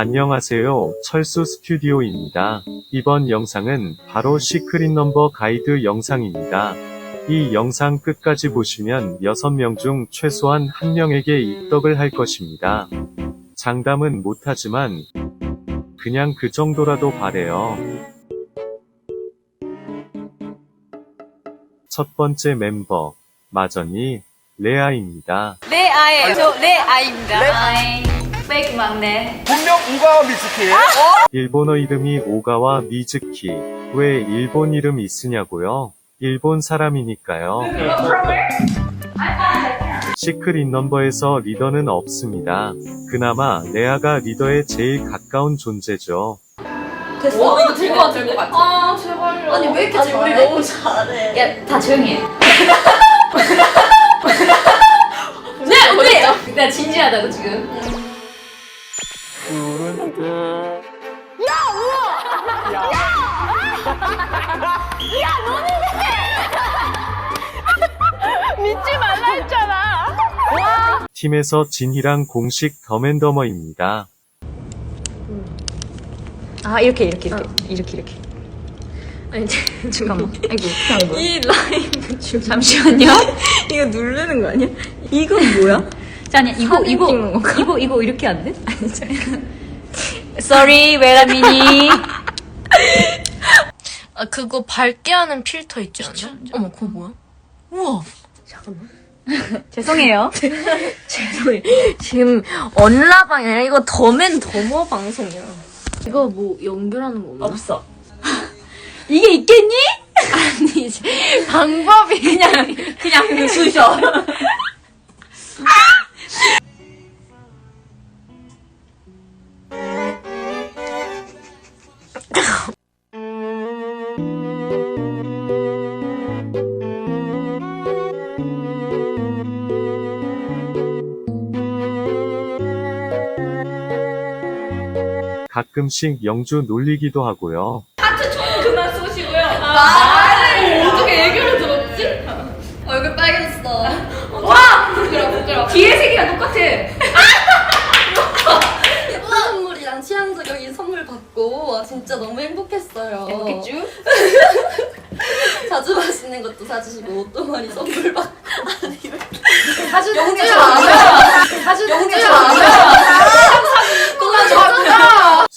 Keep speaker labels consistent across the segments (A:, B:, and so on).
A: 안녕하세요. 철수 스튜디오입니다. 이번 영상은 바로 시크릿 넘버 가이드 영상입니다. 이 영상 끝까지 보시면 6명 중 최소한 1명에게 입덕을 할 것입니다. 장담은 못하지만 그냥 그 정도라도 바래요. 첫 번째 멤버 마전이 레아입니다.
B: 네 아예요. 저네 아입니다. 아 이. 페이크 막내.
C: 분명 우가와 미츠키.
A: 일본어 이름이 오가와 미즈키. 왜 일본 이름 있으냐고요? 일본 사람이니까요. 시크릿 넘버에서 리더는 없습니다. 그나마 레아가 리더에 제일 가까운 존재죠.
B: 됐어. 어, 이거 될것 같은데. 아 제발요. 아니 왜 이렇게
D: 아니, 우리
B: 잘해?
D: 너무 잘해.
B: 야, 다 조용히 해. 네, 언니! 나 진지하다고, 지금.
A: 팀에서 진희랑 공식 더맨더머입니다.
B: 아, 이렇게, 이렇게, 이렇게. 이렇게, 이렇게. 아니, 잠깐만. 아이고, 이 중. 잠시만요.
D: 이거 누르는 거 아니야? 이건 뭐야?
B: 자, 아니, 이거,
D: 사진
B: 이거,
D: 찍는 건가?
B: 이거, 이거 이렇게 안 돼? Sorry, 웨라미니.
E: 아, 그거 밝게 하는 필터 있지 않냐? 어머, 그거 뭐야? 우와.
B: 죄송해요.
D: 죄송해. 지금 언라방이 아니라 이거 더맨 더머 방송이야.
E: 이거 뭐 연결하는 거 없나?
D: 없어.
B: 이게 있겠니?
E: 아니지. 방법이 그냥.
B: 그냥 쑤셔.
A: 가끔씩 영주 놀리기도 하고요.
B: 그만 쏘시고요. 말을 어떻게 얘기를 들었지?
D: 얼굴 빨개졌어.
B: 와! 부끄러워, 부끄러워. 뒤에 색이랑 똑같아.
D: 선물이랑 취향 저격인 선물 받고 와, 진짜 너무 행복했어요.
B: 행복했죠?
D: 자주 마시는 것도 사주시고 옷도 많이 선물 받고. 아니 왜
B: 사주 영주
D: 않아.
B: 사주 영주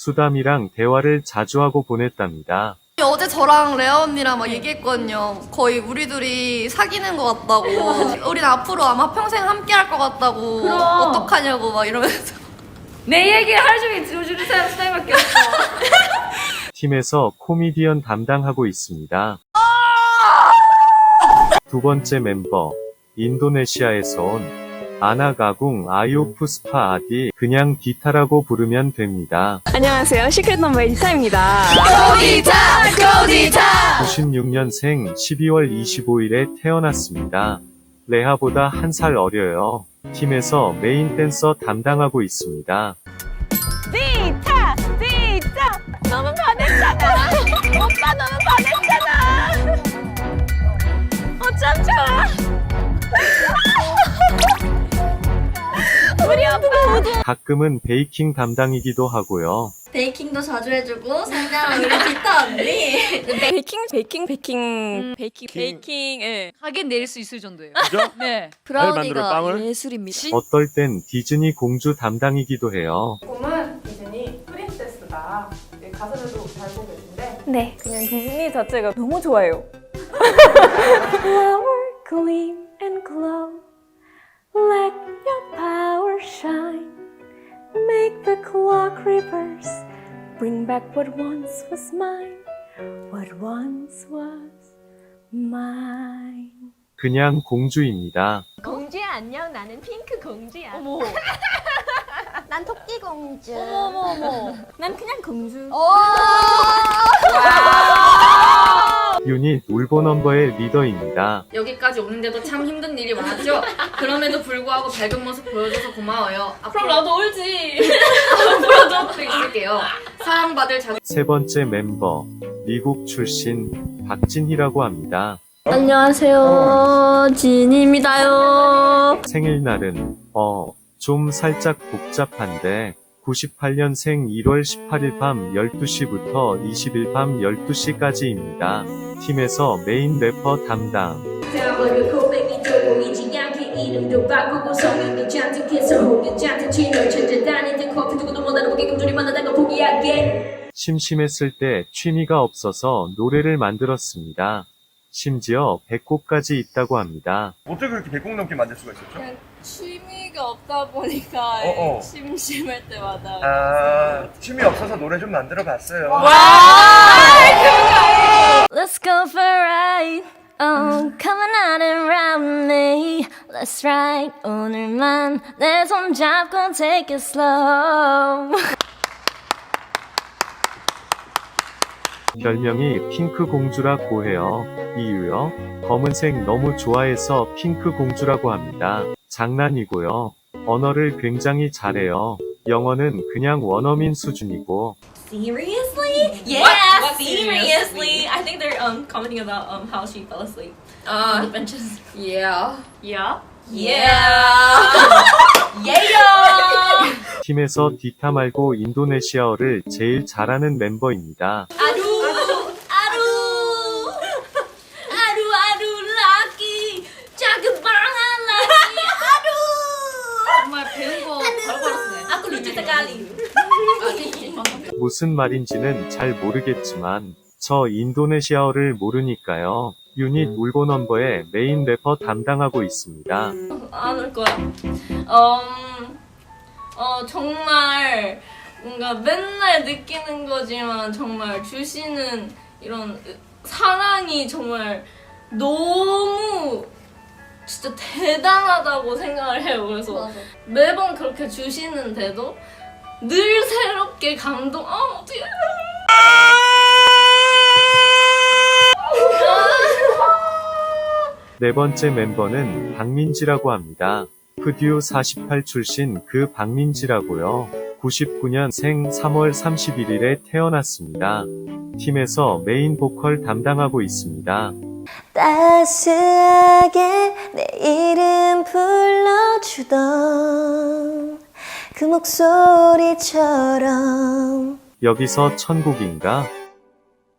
A: 수담이랑 대화를 자주 하고 보냈답니다.
D: 어제 저랑 레아 언니랑 막 얘기했거든요. 거의 우리 둘이 사귀는 것 같다고. 우린 앞으로 아마 평생 함께 할 것 같다고.
B: 그럼.
D: 어떡하냐고 막 이러면서.
B: 내 얘기를 하루 종일 들어주는 사람 스타일밖에 없어.
A: 팀에서 코미디언 담당하고 있습니다. 두 번째 멤버, 인도네시아에서 온 아나가궁 아요푸스파 아디 그냥 디타라고 부르면 됩니다.
F: 안녕하세요. 시크릿 넘버 에디타입니다.
D: 고디타! 고디타!
A: 96년생 12월 25일에 태어났습니다. 레하보다 한 살 어려요. 팀에서 메인 댄서 담당하고 있습니다.
F: 디타! 디타! 너무 반했잖아! 오빠 너무 반했잖아! 어쩜 좋아!
A: 가끔은 베이킹 담당이기도 하고요.
D: 베이킹도 자주 해주고, 상냥한 우리 기타 언니.
F: 베이킹, 베이킹, 베이킹, 베이킹, 베이킹, 예.
B: 가게 내릴 수 있을 정도예요.
C: 그죠?
B: 네.
C: 만들어, 빵을?
F: 예술입니다.
A: 어떨 땐 디즈니 공주 담당이기도 해요.
G: 꿈은 디즈니 프린세스다. 네, 가사들도 잘 보고 계신데
F: 네. 그냥 디즈니 자체가 너무 좋아요. Flower gleam back what once was mine. What once was mine.
A: 그냥 공주입니다.
F: 공주야 안녕. 나는 핑크 공주야.
B: 어머.
D: 난 토끼 공주.
F: 어머 어머. 난 그냥 공주.
A: 유닛 울보 넘버의 리더입니다.
H: 여기까지 오는데도 참 힘든 일이 많았죠? 그럼에도 불구하고 밝은 모습 보여줘서 고마워요. 앞으로 나도 울지. 앞으로도 또 있을게요. 사랑받을 자격
A: 세 번째 멤버, 미국 출신 박진희라고 합니다.
D: 안녕하세요. 진입니다요.
A: 생일날은, 어, 좀 살짝 복잡한데, 98년생 1월 18일 밤 12시부터 20일 밤 12시까지입니다. 팀에서 메인 래퍼 담당. 심심했을 때 취미가 없어서 노래를 만들었습니다. 심지어 100곡까지 있다고 합니다.
C: 어떻게 그렇게 100곡 넘게 만들 수가 있었죠?
F: 취미 가 없다 보니까
C: 어, 어.
F: 심심할 때마다
C: 아, 취미 없어서 노래 좀 만들어 봤어요.
I: Let's go for a ride. Oh, come on and round me. Let's ride. 오늘만 내 손 잡고 take it slow.
A: 별명이 핑크 공주라고 해요. 이유요? 검은색 너무 좋아해서 핑크 공주라고 합니다. 장난이고요. 언어를 굉장히 잘해요. 영어는 그냥 원어민 수준이고
F: Seriously? Yeah, seriously. I think they're um commenting about um how she fell asleep on the benches.
H: Yeah.
F: Yeah.
H: Yeah.
F: Yeah.
A: 팀에서 디타 말고 인도네시아어를 제일 잘하는 멤버입니다.
F: 아루 아루 아루 아루 락기 작은 방아 락기 아루
H: 정말 배운 거 바로 받았네.
F: 아쿠 루치 타갈리.
A: 무슨 말인지는 잘 모르겠지만 저 인도네시아어를 모르니까요. 유닛 울보 넘버의 메인 래퍼 담당하고 있습니다.
F: 안 올 거야. 음, 어, 정말 뭔가 맨날 느끼는 거지만 정말 주시는 이런 사랑이 정말 너무 진짜 대단하다고 생각을 해요. 그래서 매번 그렇게 주시는데도 늘 새롭게 감동, 아, 어떻게.
A: 네 번째 멤버는 박민지라고 합니다. 푸듀 48 출신 그 박민지라고요. 99년생 3월 31일에 태어났습니다. 팀에서 메인 보컬 담당하고 있습니다.
I: 따스하게 내 이름 불러주던 그 목소리처럼
A: 여기서 천국인가?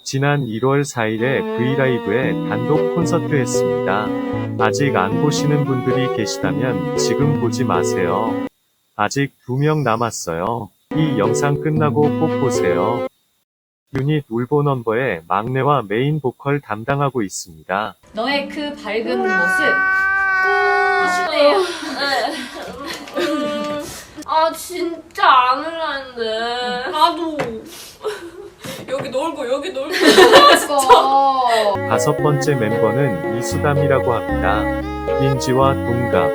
A: 지난 1월 4일에 브이라이브에 단독 콘서트 했습니다. 아직 안 보시는 분들이 계시다면 지금 보지 마세요. 아직 두 명 남았어요. 이 영상 끝나고 꼭 보세요. 유닛 울보 넘버의 막내와 메인 보컬 담당하고 있습니다.
H: 너의 그 밝은 모습.
F: 꽃이네요. 음, 아 진짜 안 울었는데. 나도. 여기 놀고 여기 놀고.
A: 다섯 번째 멤버는 이수담이라고 합니다. 민지와 동갑.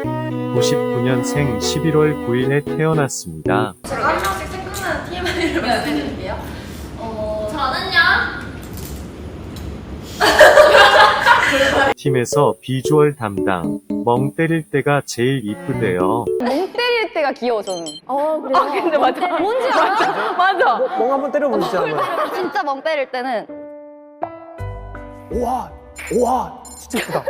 A: 99년생 11월 9일에 태어났습니다.
D: 제가 한 명씩 생각나는 TMI를 말씀드릴게요. 어,
F: 저는요.
A: 팀에서 비주얼 담당. 멍 때릴 때가 제일 이쁘대요.
B: 때릴 때가 귀여워 저는.
F: 아 근데 맞아.
B: 뭔지 알아? 맞아.
J: 멍 한번 때려보시죠.
B: 진짜 멍 때릴 때는
J: 우와, 우와, 진짜 예쁘다.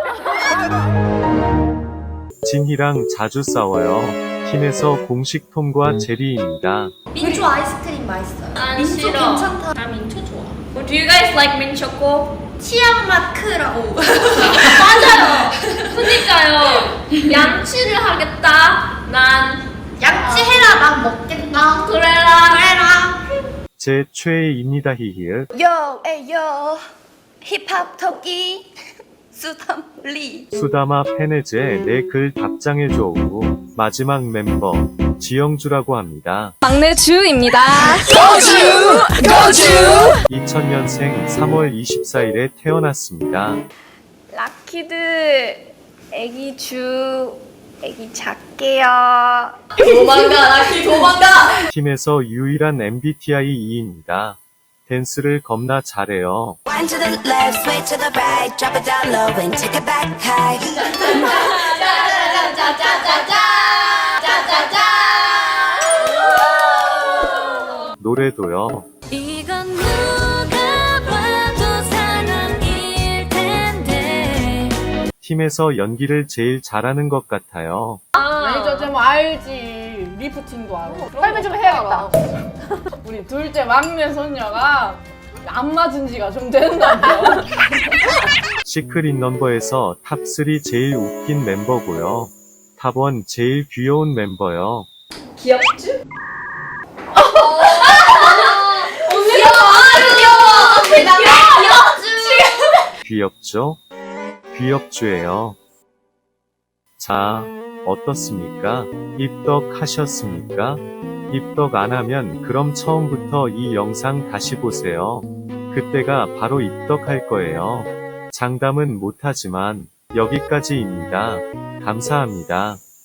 A: 진희랑 자주 싸워요. 팀에서 공식 톰과 제리입니다.
D: 민초 아이스크림 맛있어요.
F: 안
D: 민초
F: 싫어.
D: 괜찮다.
F: 나 민초 좋아. Do you guys like mint choco?
D: 치약 마크라고.
F: 맞아요. 그니까요. 양치를 하겠다. 난
D: 양치해라 난 먹겠다.
F: 그래라.
D: 그래라.
A: 제 최애입니다 히힐.
D: 요, 에요. 힙합 토끼. 수담리.
A: 수다마 페네즈의 내 글 답장해줘. 마지막 멤버 지영주라고 합니다.
F: 막내 주입니다.
A: 2000년생 3월 24일에 태어났습니다.
F: 라키드 애기 주 애기 작게요.
H: 도망가, 라키 도망가!
A: 팀에서 유일한 MBTI 2입니다. 댄스를 겁나 잘해요.
I: One to the left, sway to the right, drop it down low and take it back high.
A: 노래도요.
I: 이건 누가 봐도 사랑일 텐데.
A: 팀에서 연기를 제일 잘하는 것 같아요.
H: 매니저 좀 알지. 리프팅도 하고 할매 좀 해야겠다. 우리 둘째 막내 손녀가 안 맞은 지가 좀 되는 것 같아요.
A: 시크릿 넘버에서 탑3 제일 웃긴 멤버고요. 탑1 제일 귀여운 멤버요.
F: 귀엽지?
A: 귀엽죠? 귀엽주예요. 자, 어떻습니까? 입덕 하셨습니까? 입덕 안 하면 그럼 처음부터 이 영상 다시 보세요. 그때가 바로 입덕할 거예요. 장담은 못하지만 여기까지입니다. 감사합니다.